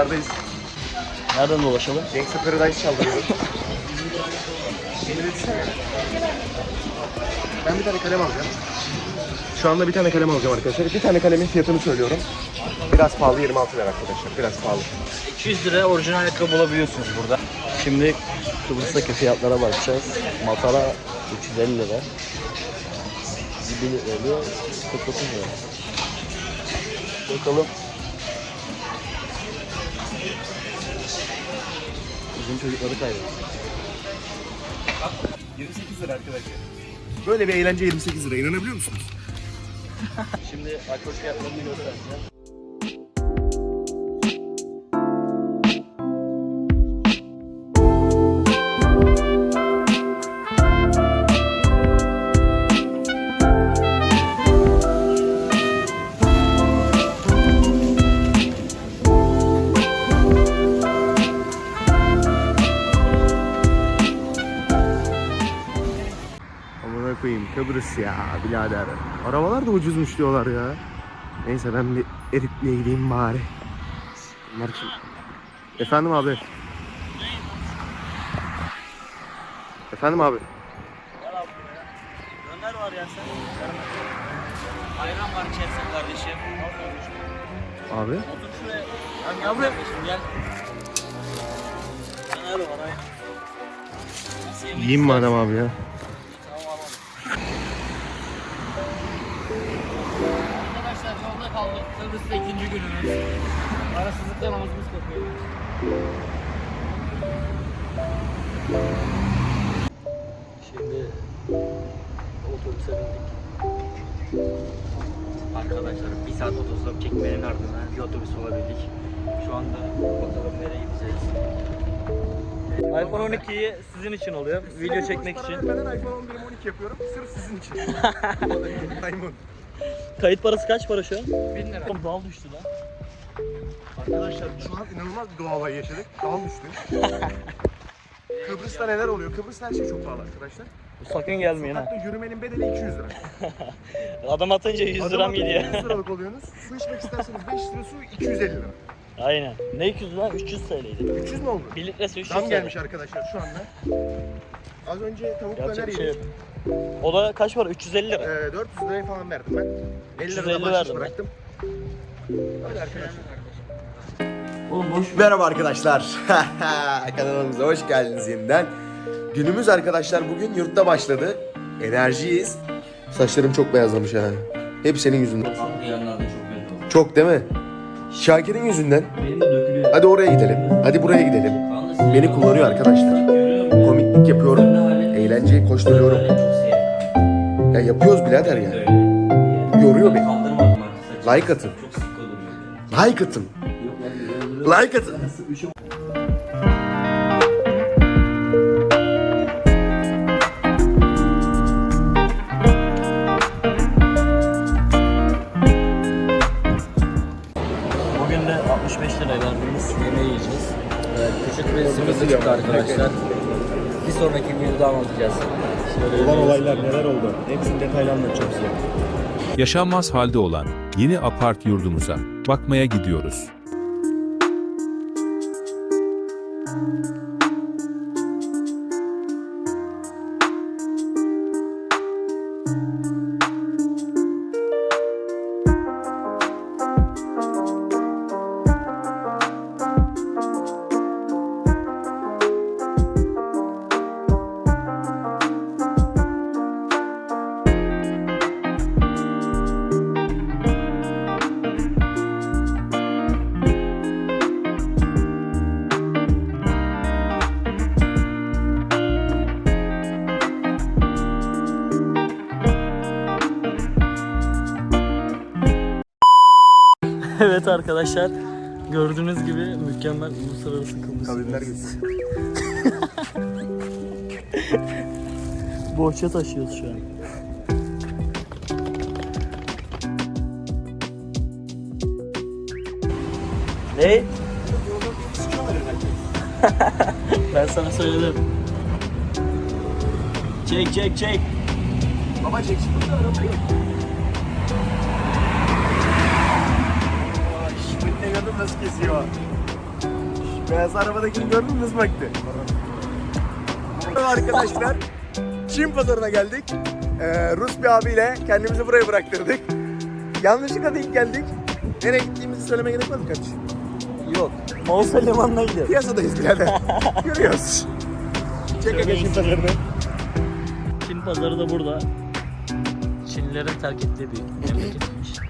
Fiyatlardayız. Nereden dolaşalım? Gangsta Paradise düşünsene. Ben bir tane kalem alacağım. Şu anda bir tane kalem alacağım arkadaşlar. Bir tane kalemin fiyatını söylüyorum. Biraz pahalı 26 lira arkadaşlar. Biraz pahalı. 200 lira orijinal ayakkabı bulabiliyorsunuz burada. Şimdi Kıbrıs'taki fiyatlara bakacağız. Matara 350 lira. 1 lira oluyor. 49 lira. Bakalım. Bizim çocukları kaybettik. 28 lira arkadaşlar. Böyle bir eğlence 28 lira. İnanabiliyor musunuz? Şimdi alkol fiyatlarını göstereceğim. Kıbrıs ya birader. Arabalar da ucuzmuş diyorlar ya. Neyse ben bir Erikli'ye gideyim bari. Bunlar? Efendim abi. Efendim abi. Döner var ya sen. Ayran var içersin kardeşim. Abi. Otur şuraya. Lan yavrum. Gel. Döner var ay. Nasıl yemek Yiyeyim madem abi ya. Kaldık. Kıbrıs'ta ikinci günümüz. Arasızlıktan ağzımız kokuyor. Şimdi otobüse bindik. Arkadaşlar bir saat otostop çekmenin ardından bir otobüs olabildik. Şu anda bakalım nereye gideceğiz. iPhone 12'yi sizin için oluyor. Video çekmek için. Ben iPhone 11 12 yapıyorum. Sırf sizin için. Maymun. Kayıt parası kaç para şu an? 1000 lira. Dal düştü lan. Arkadaşlar şu an inanılmaz bir doğa olayı yaşadık. Dağıl düştü. Kıbrıs'ta neler oluyor? Kıbrıs'ta her şey çok pahalı arkadaşlar. Sakın gelmeyin ha. Sokakta yürümenin bedeli 200 lira. Adam atınca 100 Adam liram gidiyor. 100 liralık oluyorsunuz. Su içmek isterseniz 5 lira su 250 lira. Aynen. Ne 200 lan? 300 TL'ydi. 300 mü oldu? 1 litresi 300 Zam TL. gelmiş arkadaşlar şu anda. Az önce tavuk Gerçek döner şey yedik. O da kaç para? 350 lira. Ee, 400 liraya falan verdim ben. 50 lira 350 da bahşiş verdim ben. bıraktım. Öyle arkadaşlar. Oğlum boş Merhaba arkadaşlar. Kanalımıza hoş geldiniz yeniden. Günümüz arkadaşlar bugün yurtta başladı. Enerjiyiz. Saçlarım çok beyazlamış ha. Hep senin yüzünden. yanlarda çok belli oldu. Çok değil mi? Şakir'in yüzünden. Benim de dökülüyor. Hadi oraya gidelim. Hadi buraya gidelim. Beni kullanıyor arkadaşlar. Komiklik yapıyorum. Eğlenceyi koşturuyorum. Ya yapıyoruz birader ya. Yoruyor beni. Like atın. Like atın. Like atın. Anlatacağız. Şöyle Olan olaylar neler oldu? Hepsini detaylı anlatacağım size. Yaşanmaz halde olan yeni apart yurdumuza bakmaya gidiyoruz. Evet arkadaşlar gördüğünüz gibi mükemmel uluslararası Kıbrıs. Kavimler geçiyor. Bohça taşıyoruz şu an. Ne? ben sana söyledim. Çek çek çek. Baba çek şimdi arabayı. Beyaz arabadakini gördün mü nasıl baktı? Merhaba arkadaşlar. Çin pazarına geldik. Ee, Rus bir abiyle kendimizi buraya bıraktırdık. Yanlışlıkla denk geldik. Nereye gittiğimizi söylemeye gerek var mı kardeşim? Yok. Mausa limanına gidiyoruz. Piyasadayız birader. Görüyoruz. Çek aga Çin pazarını. Çin pazarı da burada. Çinlilerin terk ettiği bir memleketmiş.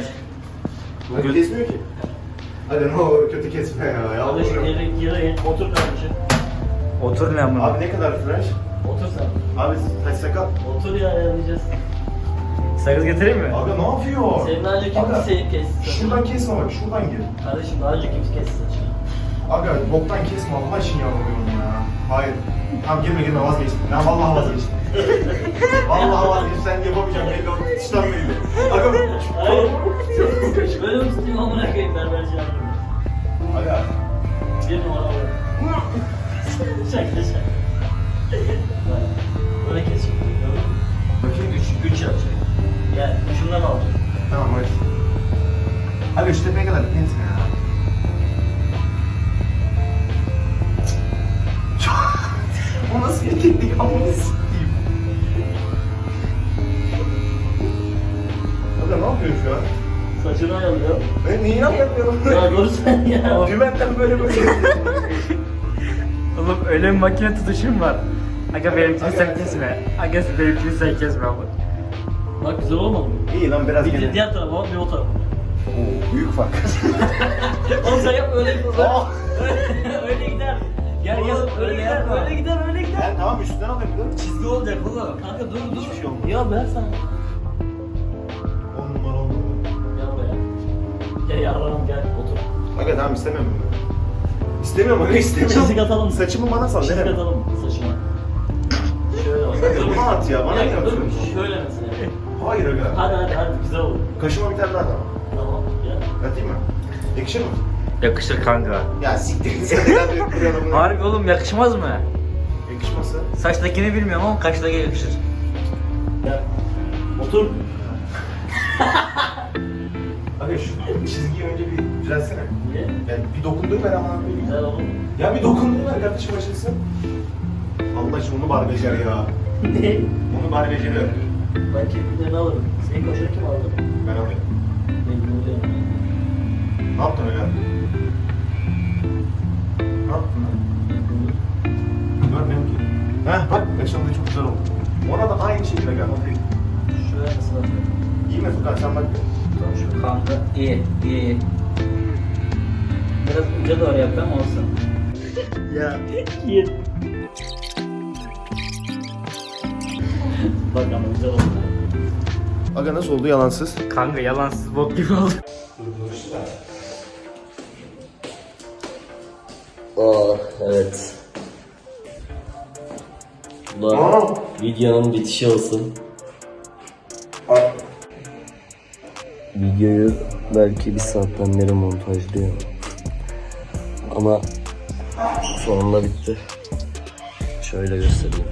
Beyler. Bugün kesmiyor ki. Hadi ne olur kötü kesme ya. ya. Kardeşim yere yere otur kardeşim. Otur ne amına? Abi ne kadar fresh? Otur sen. Abi saç sakal. Otur ya ayarlayacağız. Sakız getireyim mi? Abi ne yapıyor? Senin daha önce kim Aga? Şuradan kesme bak şuradan gir. Kardeşim daha önce kim kesti saçını? Aga boktan kesme Allah için yalvarıyorum ya. Hayır. Tamam girme girme vazgeçtim. Ben vallahi vazgeçtim. vallahi vazgeçtim. Sen yapamayacaksın. Belli oldu. Dıştan belli. Aga Hayır. Böyle mi tutayım amına koyayım berberci yardım. Aga. Bir numara var. şaka şaka. Böyle kes şimdi. gördün mü? Bakayım. Üç, üç yapacak. Gel, ucundan al. Tamam hadi. Aga şu tepeye kadar Saçını ayarlıyor. Ben niye yapmıyorum? Ya dur sen ya. Düğmenden böyle böyle. Oğlum öyle bir makine tutuşum var. Aga benimkini sen kesme. Aga benimkini sen kesme ama. Bak güzel olmadı mı? İyi lan biraz Bir gene. diğer tarafa bak, bir o tarafa. Oo, büyük fark. Oğlum sen yap öyle gider. Oh. öyle gider. Gel gel öyle gider, öyle gider, öyle gider. Ben tamam üstünden alayım dur. Çizgi olacak oğlum. Kanka dur dur. Hiçbir şey olmaz. Ya ben sana. Yavrum gel otur. Aga tamam istemiyorum ben. İstemiyorum aga istemiyorum. Çizik atalım mı? Saçımı bana sal. Çizik atalım mı saçına? Şöyle bak. Bana at ya. Bana Ya, ne yapıyorsun? Şöyle mesela. Hayır aga. Hadi hadi hadi güzel olur. Kaşıma bir tane daha tamam. Tamam gel. Atayım mı? Yakışır mı? Yakışır kanka. Ya siktir git sen neden? Harbi oğlum yakışmaz mı? Yakışması. Saçtakini bilmiyorum ama kaştaki yakışır. Gel. Otur. Şu çizgiyi önce bir düzelsene. Niye? Yani bir dokundur ver ama. Güzel olur mu? Ya bir dokundur ver kardeşim açılsın. Allah aşkına onu bari becer ya. Ne? Onu bari becer. Ben kirpiklerini alırım. Senin koşunu kim aldı? Ben alayım. Ben görüyorum. Ne yaptın öyle? Ne yaptın lan? Görmüyorum ki. Heh bak açıldı çok güzel oldu. Ona da aynı şekilde gel. Şöyle nasıl atıyor? İyi mi Furkan sen bak. Şu kanka. İyi, iyi, iyi. Biraz uca doğru yap ama olsun. Ya. İyi. Bak ama güzel oldu. Aga nasıl oldu yalansız? Kanka yalansız bok gibi oldu. Aa evet. Bu da Aa. videonun bitişi olsun. Videoyu belki bir saatten beri montajlıyorum. Ama sonunda bitti. Şöyle göstereyim.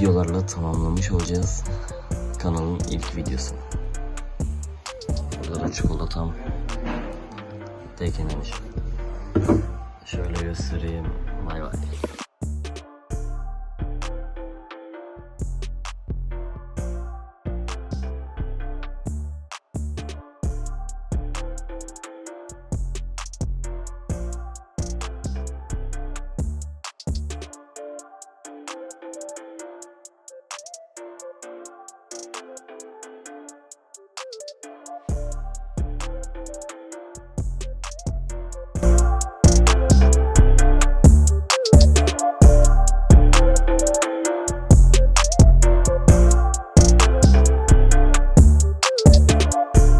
Videolarla tamamlamış olacağız. Kanalın ilk videosu. Burada da çikolatam. Tek yememiş. Şöyle göstereyim. Bay bay.